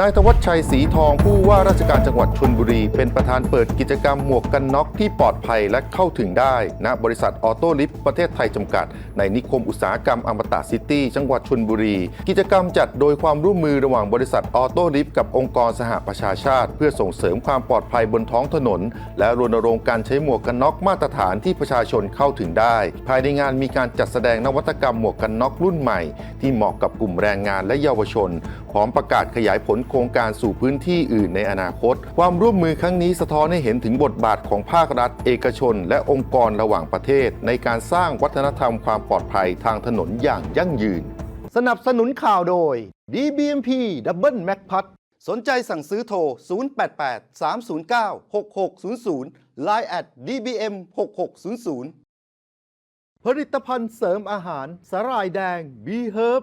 นายธวัชชัยศรีทองผู้ว่าราชการจังหวัดชลบุรี เป็นประธานเปิดกิจกรรมหมวกกันน็อกที่ปลอดภัยและเข้าถึงได้ณบริษัทออโต้ลิฟต์ประเทศไทยจำกัด ในนิคมอุตสาหกรรมอมตะซิตี้จังหวัดชลบุรี กิจกรรมจัดโดยความร่วมมือระหว่างบริษัทออโต้ลิฟต์กับองค์กรสหประชาชาติ เพื่อส่งเสริมความปลอดภัยบนท้องถนน และรณรงค์การใช้หมวกกันน็อกมาตรฐานที่ประชาชนเข้าถึงได้ ภายในงานมีการจัดแสดงนวัตกรรมหมวกกันน็อกรุ่นใหม่ ที่เหมาะกับกลุ่มแรงงานและเยาวชน พร้อมประกาศขยายผลโครงการสู่พื้นที่อื่นในอนาคต ความร่วมมือครั้งนี้สะท้อนให้เห็นถึงบทบาทของภาครัฐ เอกชน และองค์กรระหว่างประเทศ ในการสร้างวัฒนธรรมความปลอดภัยทางถนนอย่างยั่งยืน สนับสนุนข่าวโดย DBMP Double Mac p a t สนใจสั่งซื้อโทร 088 309 6600 Line at DBM 6600ผลิตภัณฑ์เสริมอาหารสาหร่ายแดง B Herb